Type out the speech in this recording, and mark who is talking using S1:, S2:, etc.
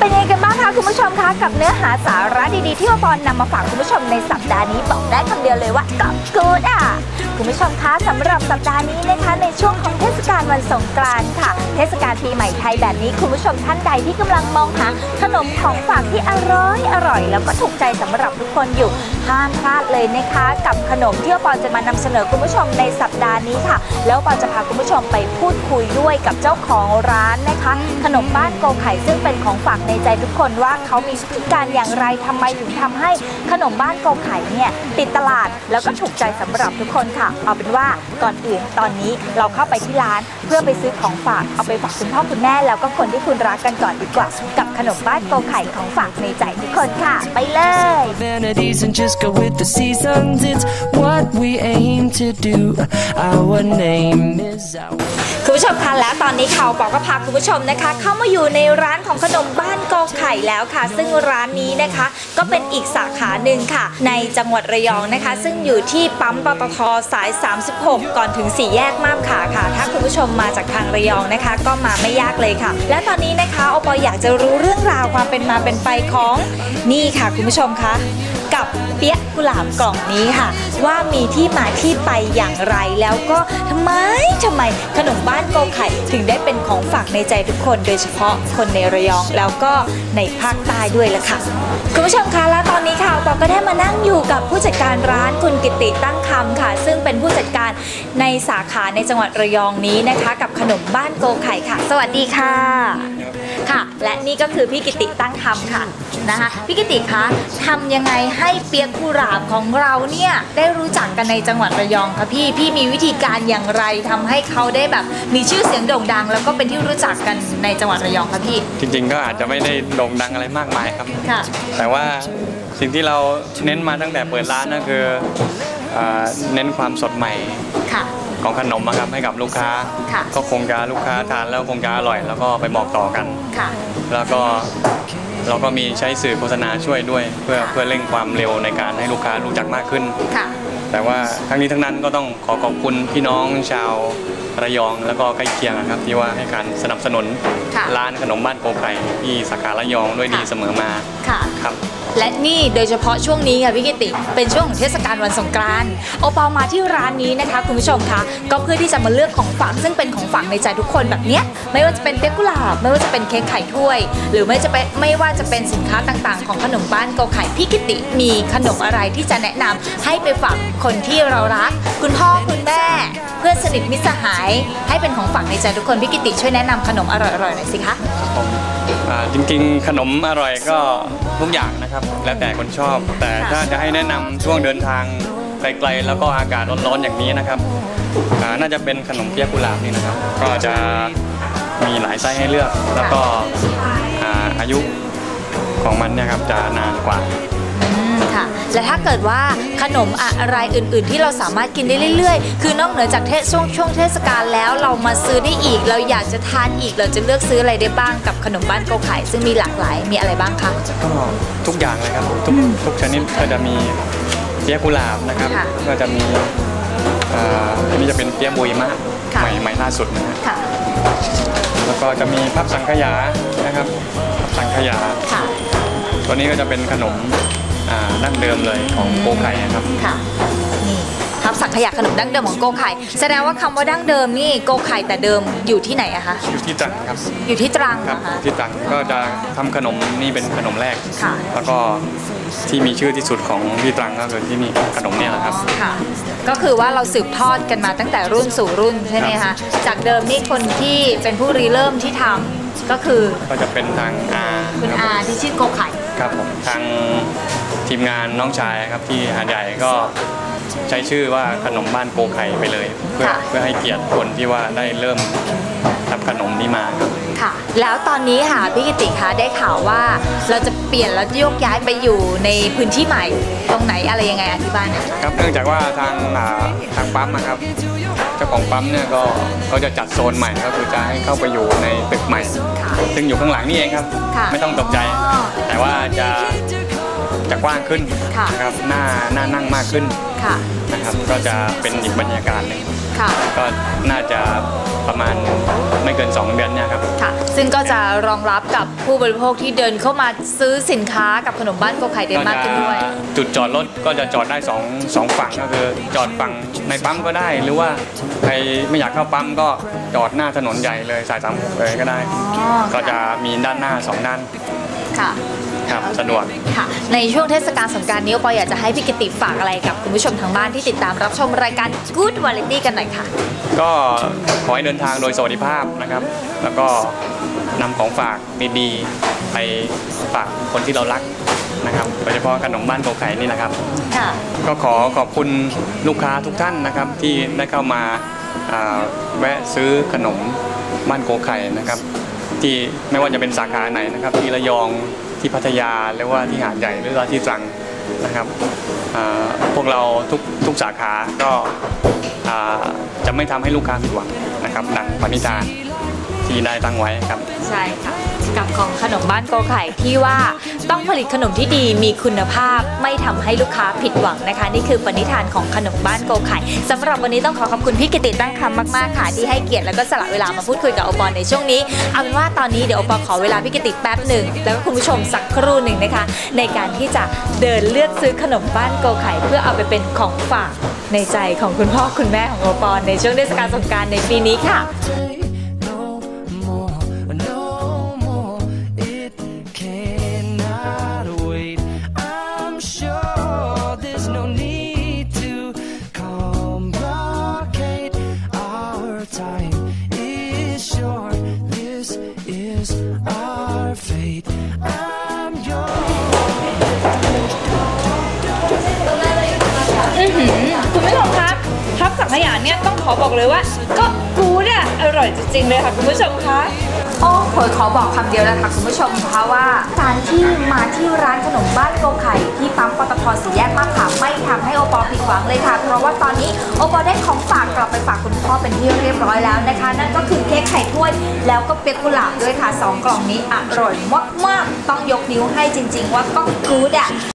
S1: เป็นยังไงกันบ้างคะคุณผู้ชมคะกับเนื้อหาสาระดีๆที่วบอลนำมาฝากคุณผู้ชมในสัปดาห์นี้บอกได้คำเดียวเลยว่าก็กูดอะคุณผู้ชมคะสำหรับสัปดาห์นี้นะคะในช่วงของเทศกาลวันสงกรานต์ค่ะ เทศกาลปีใหม่ไทยแบบนี้คุณผู้ชมท่านใดที่กำลังมองหาขนมของฝากที่อร่อยอร่อย แล้วก็ถูกใจสำหรับทุกคนอยู่ห้ามพลาดเลยนะคะ กับขนมที่วบอจะมานำเสนอคุณผู้ชมในสัปดาห์นี้ค่ะ แล้วปอจะพาคุณผู้ชมไปพูดคุยด้วยกับเจ้าของร้านนะคะ ขนมบ้านโกไข่ซึ่งเป็นของฝากในใจทุกคนว่าเขามีวิธีการอย่างไรทำไมถึงทำให้ขนมบ้านโกไข่เนี่ยติดตลาดแล้วก็ถูกใจสำหรับทุกคนค่ะเอาเป็นว่าก่อนอื่นตอนนี้เราเข้าไปที่ร้าน พื่อไปซื้อของฝากเอาไปฝากคุณพ่อคุณแม่แล้วก็คนที่คุณรักกันก่อนดีกว่า กับขนมบ้านโกไข่ของฝากในใจทุกคนค่ะ ไปเลย
S2: Vanities and just go with the seasons. It's what we aim to do. Our name is out.
S1: คุณผู้ชมคะและตอนนี้เขาบอกก็พาคุณผู้ชมนะคะ เข้ามาอยู่ในร้านของขนมบ้านกอไข่แล้วค่ะ ซึ่งร้านนี้นะคะ ก็เป็นอีกสาขาหนึ่งค่ะ ในจังหวัดระยองนะคะ ซึ่งอยู่ที่ปั๊มปตทสาย 36 ก่อนถึงสี่แยกมาบขาค่ะ ถ้าคุณผู้ชมมาาจากทางระยองนะคะ ก็มาไม่ยากเลยค่ะ และตอนนี้นะคะอปออยากจะรู้เรื่องราวความเป็นมาเป็นไปของนี่ค่ะคุณผู้ชมคะกับเปี๊ยะกุหลาบกล่องนี้ค่ะ ว่ามีที่มาที่ไปอย่างไรแล้วก็ทำไมทำไมขนมบ้านโกไข่ถึงได้เป็นของฝากในใจทุกคน โดยเฉพาะคนในระยองแล้วก็ในภาคใต้ด้วยละค่ะ คุณผู้ชมคะและตอนนี้ค่ะ ปอก็ได้มานั่งอยู่กับผู้จัดการร้านคุณกิติตั้งคำค่ะ ซึ่งเป็นผู้จัดการในสาขาในจังหวัดระยองนี้นะคะ กับขนมบ้านโกไข่ค่ะ สวัสดีค่ะ ค่ะ และนี่ก็คือพี่กิติตั้งคำค่ะนะคะพี่กิติคะทำยังไงให้เปียกกุหลาบของเราเนี่ยได้รู้จักกันในจังหวัดระยองคะพี่พี่มีวิธีการอย่างไรทำให้เขาได้แบบมีชื่อเสียงโด่งดัง แล้วก็เป็นที่รู้จักกันในจังหวัดระยองคะพี่
S3: จริง ๆ ก็อาจจะไม่ได้โด่งดังอะไรมากมายครับ
S1: ค่ะ
S3: แต่ว่าสิ่งที่เราเน้นมาตั้งแต่เปิดร้านก็คือเอ่อเน้นความสดใหม่
S1: ค่ะ
S3: ของขนมนะครับให้กับลูกค้า
S1: ค่ะ
S3: ก็คงจะลูกค้าทานแล้วคงจะอร่อย แล้วก็ไปบอกต่อกัน
S1: ค่ะ
S3: แล้วก็เราก็มีใช้สื่อโฆษณาช่วยด้วย เพื่อเพื่อเร่งความเร็วในการให้ลูกค้ารู้จักมากขึ้น
S1: ค่ะ
S3: แต่ว่าทั้งนี้ทั้งนั้นก็ต้องขอขอบคุณพี่น้องชาวระยองแล้วก็ใกล้เคียงนะครับที่ว่าให้การสนับสนุน
S1: ค่ะ
S3: ร้านขนมบ้านโกไข่ที่สาขาระยองด้วยดี
S1: ค่ะ
S3: เสมอมา
S1: ค่ะ
S3: ครับ
S1: และนี่โดยเฉพาะช่วงนี้ค่ะพี่กิติ เป็นช่วงของเทศกาลวันสงกรานต์โอปอลมาที่ร้านนี้นะคะคุณผู้ชมคะก็เพื่อที่จะมาเลือกของฝากซึ่งเป็นของฝากในใจทุกคนแบบเนี้ยไม่ว่าจะเป็นเปี๊ยกกุหลาบไม่ว่าจะเป็นเค้กไข่ถ้วย หรือไม่จะเป็นไม่ว่าจะเป็นสินค้าต่างๆ ของขนมบ้านโกไข่พี่กิติมีขนมอะไรที่จะแนะนำให้ไปฝากคนที่เรารัก คุณพ่อคุณแม่ เพื่อนสนิทมิตรสหายให้เป็นของฝากในใจทุกคนพี่กิติช่วยแนะนำขนมอร่อยๆหน่อยสิคะ
S3: ผมอ่าจริงๆ ขนมอร่อยก็ทุกอย่างนะครับ แล้วแต่คนชอบ แต่ถ้าจะให้แนะนำช่วงเดินทางไกลๆแล้วก็อากาศร้อนๆอย่างนี้นะครับอ่าน่าจะเป็นขนมเปี๊ยะกุหลาบนี่นะครับ ก็จะมีหลายไส้ให้เลือก แล้วก็อ่าอายุของมันเนี่ยครับจะนานกว่า
S1: และถ้าเกิดว่าขนมอะไรอื่น ๆ ที่เราสามารถกินได้เรื่อย ๆ คือนอกเหนือจากเทศช่วงช่วงเทศกาลแล้วเรามาซื้อได้อีก เราอยากจะทานอีกเราจะเลือกซื้ออะไรได้บ้างกับขนมบ้านโกไข่ซึ่งมีหลากหลายมีอะไรบ้างคะ
S3: ก็ทุกอย่างเลยครับทุกทุกชนิดก็จะมีเปี๊ยะกุหลาบนะครับ
S1: ค่ะ
S3: ก็จะมีอ่าอันนี้จะเป็นเปี๊ยะบุยมาก
S1: ค่ะ
S3: ใหม่ใหม่ล่าสุดนะฮะ
S1: ค่ะ
S3: แล้วก็จะมีพับสังขยานะครับพับสังขยา
S1: ค่ะ
S3: ตัวนี้ก็จะเป็นขนม อ่าดั้งเดิมเลยของโกไข่นะครับ
S1: ค่ะนี่ทับสังขยาขนมดั้งเดิมของโกไข่แสดงว่าคำว่าดั้งเดิมนี่โกไข่แต่เดิมอยู่ที่ไหนอะคะ
S3: อยู่ที่ตรังครับ
S1: อยู่ที่ตรัง
S3: ครับ
S1: นะคะ
S3: ที่ตรังก็จะทำขนมนี่เป็นขนมแรก
S1: ค่ะ
S3: แล้วก็ที่มีชื่อที่สุดของที่ตรังก็คือที่นี่ขนมเนี่ยแหละครับ
S1: ค่ะ ก็คือว่าเราสืบทอดกันมาตั้งแต่รุ่นสู่รุ่นใช่ไหมคะจากเดิมนี่คนที่เป็นผู้ริเริ่มที่ทำก็คือ
S3: ก็จะเป็นทางอา
S1: คุณ
S3: รับ
S1: อาที่ชื่อโกไข่
S3: ครับผมทาง ทีมงานน้องชายครับที่หาดใหญ่ก็ใช้ชื่อว่าขนมบ้านโกไข่ไปเลย เพื่อ
S1: ค่ะ
S3: เพื่อให้เกียรติคนที่ว่าได้เริ่มทำขนมนี้มาครับ
S1: ค่ะ แล้วตอนนี้ค่ะพี่กิติคะได้ข่าวว่าเราจะเปลี่ยนแล้วโยกย้ายไปอยู่ในพื้นที่ใหม่ ตรงไหนอะไรยังไงอธิบายหน่อย
S3: ครับเนื่องจากว่าทางอ่าทางปั๊มนะครับเจ้าของปั๊มเนี่ยก็ก็จะจัดโซนใหม่ก็คือจะให้เข้าไปอยู่ในตึกใหม่
S1: ค่ะ
S3: ซึ่งอยู่ข้างหลังนี่เองครับ
S1: ค่ะ
S3: ไม่ต้องตกใจ
S1: อ๋อ
S3: แต่ว่าจะ จะกว้างขึ้น
S1: ค่ะ
S3: นะครับหน้าหน้านั่งมากขึ้น
S1: ค่ะ
S3: นะครับก็จะเป็นอีกบรรยากาศหนึ่ง
S1: ค่ะค่ะ
S3: ก็น่าจะประมาณไม่เกิน 2 เดือนเนี่ยครับ
S1: ค่ะ ซึ่งก็จะรองรับกับผู้บริโภคที่เดินเข้ามาซื้อสินค้ากับขนมบ้านโกไข่ได้มากขึ้นด้วย
S3: ก็จะจุดจอดรถก็จะจอดได้สองสองฝั่งก็คือจอดฝั่งในปั๊มก็ได้ หรือว่าใครไม่อยากเข้าปั๊มก็จอดหน้าถนนใหญ่เลยสายสามหกเลยก็ได้
S1: อ๋อ
S3: ก็จะมีด้านหน้าสองด้าน
S1: ค่ะ
S3: ครับสะดวก
S1: ค่ะ ในช่วงเทศกาลสงกรารนี้โอปออยากจะให้พี่กิติฝากอะไรกับคุณผู้ชมทางบ้านที่ติดตามรับชมรายการ Good Variety กันหน่อยค่ะ
S3: ก็ขอให้เดินทางโดยสวัสดิภาพนะครับ แล้วก็นำของฝากดีๆไปฝากคนที่เรารักนะครับโดยเฉพาะขนมบ้านโกไข่นี่นะครับ
S1: ค่ะ
S3: ก็ขอขอบคุณลูกค้าทุกท่านนะครับที่ได้เข้ามาอ่าแวะซื้อขนมบ้านโกไข่นะครับ ที่ไม่ว่าจะเป็นสาขาไหนนะครับที่ระยองที่พัทยาหรือว่าที่หาดใหญ่หรือว่าที่ตรังนะครับพวกเราทุกทุกสาขาก็จะไม่ทำให้ลูกค้าผิดหวังนะครับดังปณิธานที่ได้ตั้งไว้ครับ
S1: ใช่ค่ะ กับของขนมบ้านโกไข่ที่ว่าต้องผลิตขนมที่ดีมีคุณภาพไม่ทำให้ลูกค้าผิดหวังนะคะ นี่คือปณิธานของขนมบ้านโกไข่สำหรับวันนี้ต้องขอขอบคุณพี่กิติตั้งคำมากๆค่ะที่ให้เกียรติแล้วก็สละเวลามาพูดคุยกับโอปอลในช่วงนี้เอาเป็นว่าตอนนี้เดี๋ยวโอปอลขอเวลาพี่กิติแป๊บหนึ่งแล้วก็คุณผู้ชมสักครู่หนึ่งนะคะ ในการที่จะเดินเลือกซื้อขนมบ้านโกไข่เพื่อเอาไปเป็นของฝากในใจของคุณพ่อคุณแม่ของโอปอลในช่วงเทศกาลสงกรารในปีนี้ค่ะ ขยาเนี่ยต้องขอบอกเลยว่า ก็กูดอะอร่อยจริงๆเลยค่ะคุณผู้ชมคะโอ้โหขอบอกคำเดียวเลยค่ะคุณผู้ชมคะว่าการที่มาที่ร้านขนมบ้านโกไข่ที่ปั๊มปตทสี่แยกมะขามไม่ทำให้โอปอผิดหวังเลยค่ะ เพราะว่าตอนนี้โอปอได้ของฝากกลับไปฝากคุณพ่อเป็นที่เรียบร้อยแล้วนะคะ นั่นก็คือเค้กไข่ถ้วยแล้วก็เปียกกุหลาบด้วยค่ะสองกล่องนี้อร่อยมากๆต้องยกนิ้วให้จริง ๆ ว่าก็กูดอะ